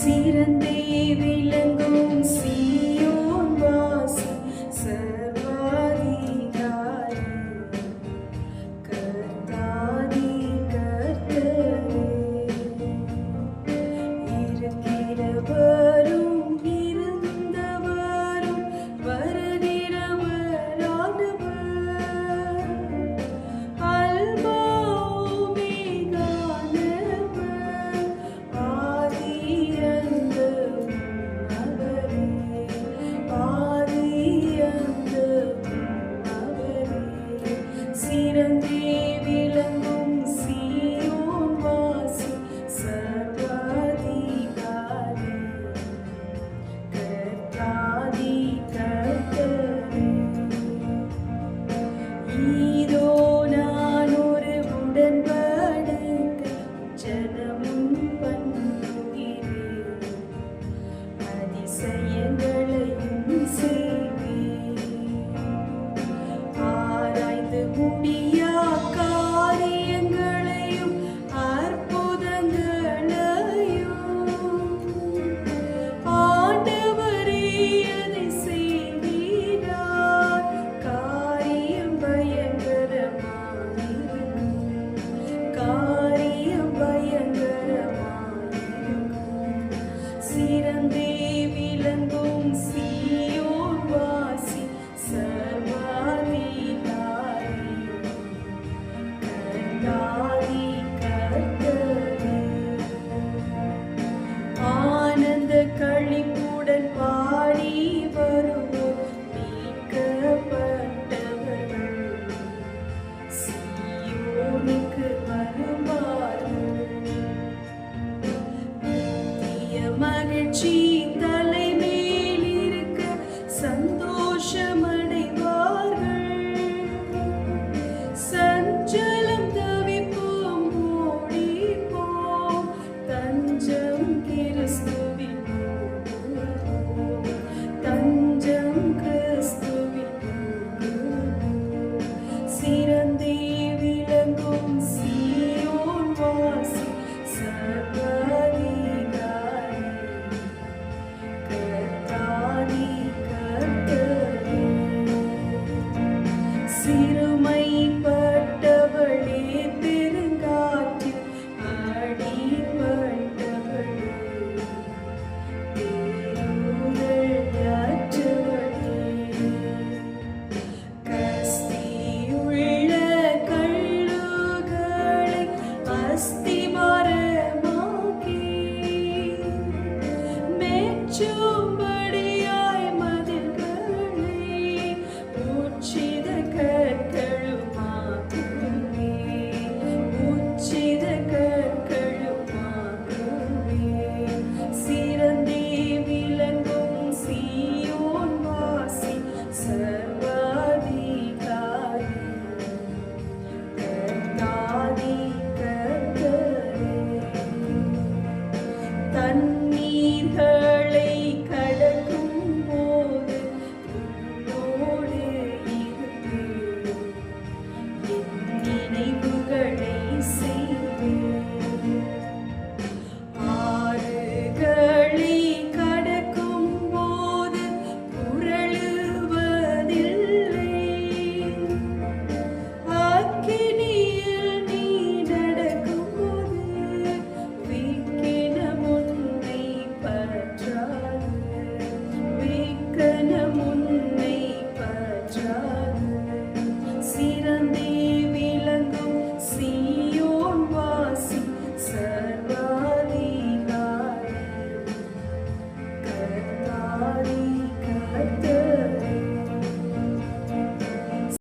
சிறந்தே விளங்கும். சிறந்தே விளங்கும் சீயோன் வாசி சர்வாதி தாரி கண்டாரி கர்த்தது ஆனந்த கழிப்புடன் பாடி வருவோம் மீட்கப்பட்டவர்கள். சீயோனுக்கு வரும்